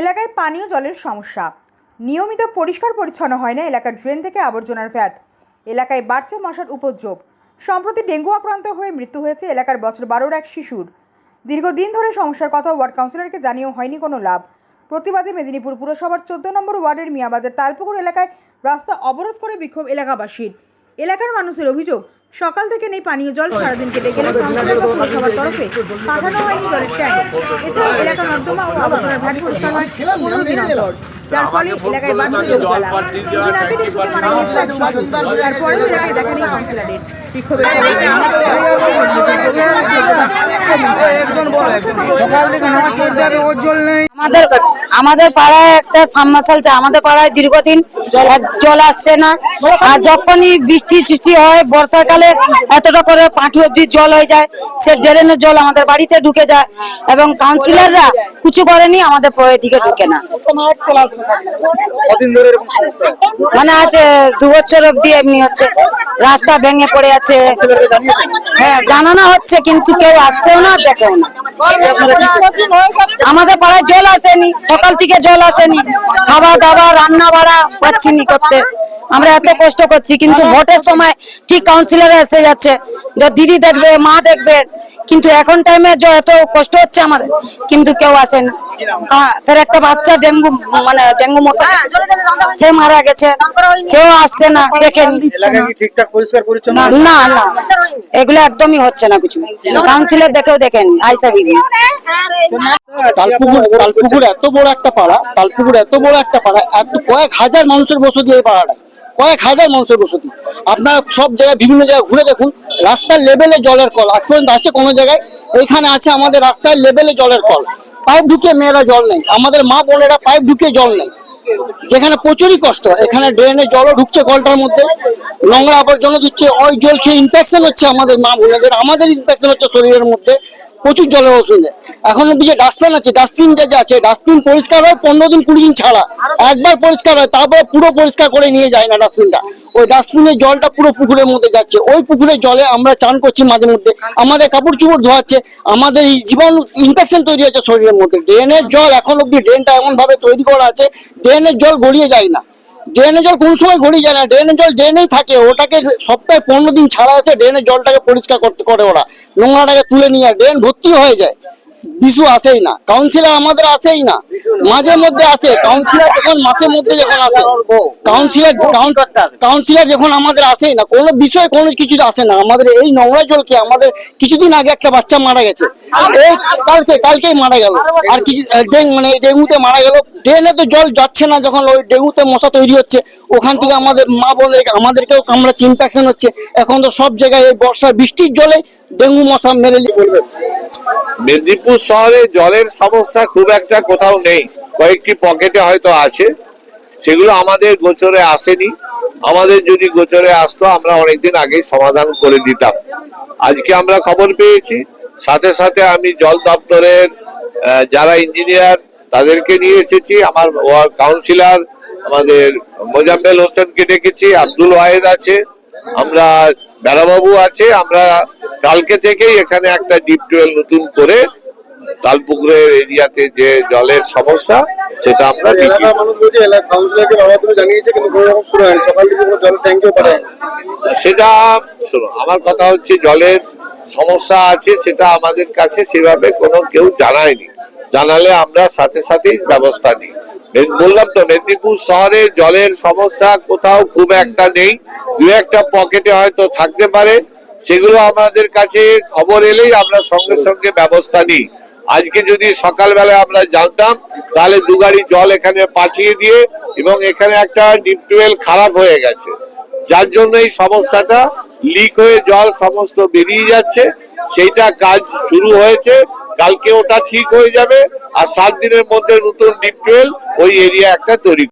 এলাকায় পানীয় জলের সমস্যা। নিয়মিত পরিষ্কার পরিচ্ছন্ন হয় না এলাকার ড্রেন থেকে আবর্জনার ফ্যাট। এলাকায় বাড়ছে মশার উপদ্রব। সম্প্রতি ডেঙ্গু আক্রান্ত হয়ে মৃত্যু হয়েছে এলাকার বছর বারোর এক শিশুর। দীর্ঘদিন ধরে সমস্যার কথা ওয়ার্ড কাউন্সিলরকে জানিয়েও হয়নি কোনো লাভ। প্রতিবাদে মেদিনীপুর পুরসভার চোদ্দ নম্বর ওয়ার্ডের মিয়াবাজার তালপুকুর এলাকায় রাস্তা অবরোধ করে বিক্ষোভ এলাকাবাসীর। এলাকার মানুষের অভিযোগ সকাল থেকে নেই পানীয় জল সারাদিন কেটে গেলে কাউন্সিলর বা পুরসভার তরফে। পাঠানো হয়নি জলের ট্যাঙ্ক। এছাড়াও এলাকা নর্দমা ও আবর্জনার ভ্যাট পরিষ্কার হয় পনেরো দিন অন্তর। যার ফলে এলাকায় বাড়ছে লোক জ্বালা দুদিন আগে ডেঙ্গুতে মারা গিয়েছে এক শিশু। তারপরেও এলাকায় দেখা নেই কাউন্সিলরের। বিক্ষোভের সকাল থেকে নামাজ পড়তে হবে ওর জল নেই। আমাদের আমাদের পাড়ায় একটা সাবমার্শাল আছে আমাদের পাড়ায় দীর্ঘদিন জল আসছে না। আর যখনই বৃষ্টি টিষ্টি হয় বর্ষাকালে এতটা করে পাঁঠু অব্দি জল হয়ে যায়। সে ড্রেনের জল আমাদের বাড়িতে ঢুকে যায় এবং কাউন্সিলররা কিছু করেনি আমাদের পরের দিকে ঢুকে না। কদিন ধরে এরকম সমস্যা? মানে আজ দু বছর অব্দি এমনি হচ্ছে রাস্তা ভেঙে পড়ে আছে। হ্যাঁ জানানো হচ্ছে কিন্তু কেউ আসছেও না দেখেও না। আমাদের পাড়ায় জল আসেনি, সকাল থেকে জল আসেনি। খাওয়া দাওয়া, রান্না বাড়া পাচ্ছি নি করতে। আমরা এত কষ্ট করছি, কিন্তু ভোটের সময় ঠিক কাউন্সিলর এসে যাচ্ছে। দিদি দেখবে, মা দেখবে, কিন্তু এখন টাইমে এত কষ্ট হচ্ছে আমাদের, কিন্তু কেউ আসে না। কা- ফের একটা বাচ্চা ডেঙ্গু মানে ডেঙ্গু মশা সে মারা গেছে। সেও আসছে না দেখেনি এলাকা কি ঠিকঠাক পরিষ্কার পরিচ্ছন্ন? না না এগুলো একদমই হচ্ছে না কিছু। কাউন্সিলর দেখেও দেখেন আইসা বিবি তালপুকুর তালপুকুর এত বড় একটা পাড়া তালপুকুর এত বড় একটা পাড়া এত কয়েক হাজার মানুষের বসতি এই পাড়াটা। কয়েক হাজার মানুষের বসতি। আপনারা সব জায়গায় বিভিন্ন জায়গায় ঘুরে দেখুন রাস্তার লেভেলে জলের কল আজ পর্যন্ত আছে কোনো জায়গায়? এইখানে আছে আমাদের রাস্তার লেভেলে জলের কল। পাইপ ঢুকে মেয়েরা জল নেই আমাদের মা বোনেরা পাইপ ঢুকে জল নেই যেখানে প্রচুরই কষ্ট এখানে ড্রেনে জলও ঢুকছে কলটার মধ্যে। নোংরা আবর্জনা দিচ্ছে। ওই জল খেয়ে ইনফেকশন হচ্ছে আমাদের মা বোনেদের। আমাদের ইনফেকশন হচ্ছে শরীরের মধ্যে। প্রচুর জলের ওষুধে এখন অব্দি যে ডাস্টবিন আছে ডাস্টবিন যে আছে ডাস্টবিন পরিষ্কার হয়, পনেরো দিন কুড়ি দিন ছাড়া। একবার পরিষ্কার হয়, তারপরে পুরো পরিষ্কার করে নিয়ে যায় না ডাস্টবিনটা ওই ডাস্টবিনের জলটা পুরো পুকুরের মধ্যে যাচ্ছে। ওই পুকুরের জলে আমরা চান করছি মাঝে মধ্যে। আমাদের কাপড় চোপড় ধোয়াচ্ছে, আমাদের এই জীবাণু ইনফেকশন তৈরি হচ্ছে শরীরের মধ্যে। ড্রেনের জল এখন অব্দি ড্রেনটা এমন ভাবে তৈরি করা আছে ড্রেনের জল গড়িয়ে যায় না। ড্রেনের জল কোন সময় গড়িয়ে যায় না? ড্রেনের জল ড্রেনেই থাকে, ওটাকে সপ্তাহে পনেরো দিন ছাড়া আছে ড্রেনের জলটাকে পরিষ্কার করতে করে ওরা। নোংরাটাকে তুলে নিয়ে ড্রেন ভর্তি হয়ে যায়। বিশু আসেই না কাউন্সিলর আমাদের আসেই না মাঝে মধ্যে আসে কাউন্সিলর যখন মাসের মধ্যে যখন আসে কাউন্সিলর কাউন্সিলর যখন আমাদের আসেই না কোনো বিষয়ে কোনো কিছু আসে না আমাদের এই নোংরা জলকে আমাদের কিছুদিন আগে একটা বাচ্চা মারা গেছে কালকে কালকেই মারা গেল। আর কিছু ডেঙ্গু মানে ডেঙ্গুতে মারা গেল। ড্রেনে তো জল যাচ্ছে না যখন ওই ডেঙ্গুতে মশা তৈরি হচ্ছে। ওখান থেকে আমাদের মা বোনের আমাদেরকেও কামড়াচ্ছে ইনফেকশন হচ্ছে। এখন তো সব জায়গায় এই বর্ষার বৃষ্টির জলে ডেঙ্গু মশা মেরে বলবে। মেদিনীপুর শহরে জলের সমস্যা খুব একটা কোথাও নেই। কয়েকটি পকেটে হয়তো আছে। সেগুলো আমাদের গোচরে আসেনি। আমাদের যদি গোচরে আসতো আমরা অনেকদিন আগেই সমাধান করে দিতাম। আজকে আমরা খবর পেয়েছি। সাথে সাথে আমি জল দপ্তরের যারা ইঞ্জিনিয়ার তাদেরকে নিয়ে এসেছি। আমার ওয়ার্ড কাউন্সিলর আমাদের মোজাম্মেল হোসেনকে ডেকেছি আব্দুল ওয়াহেদ আছে আমরা বেড়াবাবু আছে আমরা কালকে থেকেই এখানে একটা ডিপ টুয়েল নতুন করে তালপুকুরের এরিয়াতে যে জলের সমস্যা সেটা আমরা সেটা শোনো আমার কথা হচ্ছে জলের সমস্যা আছে, সেটা আমাদের কাছে সেভাবে কোনো কেউ জানায়নি। জানালে আমরা সাথে সাথেই ব্যবস্থা নিই। বললাম তো, মেদিনীপুর শহরে জলের সমস্যা কোথাও খুব একটা নেই। দু একটা পকেটে হয়তো থাকতে পারে। সেগুলো আমাদের কাছে খবর এলেই আমরা সঙ্গে সঙ্গে ব্যবস্থা নিই। আজকে যদি সকালবেলা আমরা জানতাম, তাহলে দু গাড়ি জল এখানে পাঠিয়ে দিয়ে এবং এখানে একটা ডিপ টুয়েল খারাপ হয়ে গেছে। যার জন্য এই সমস্যাটা লিক হয়ে জল সমস্ত বেরিয়ে যাচ্ছে, সেইটা কাজ শুরু হয়েছে, কালকে ওটা ঠিক হয়ে যাবে, আর সাত দিনের মধ্যে নতুন ডিপ ওই এরিয়া একটা তৈরি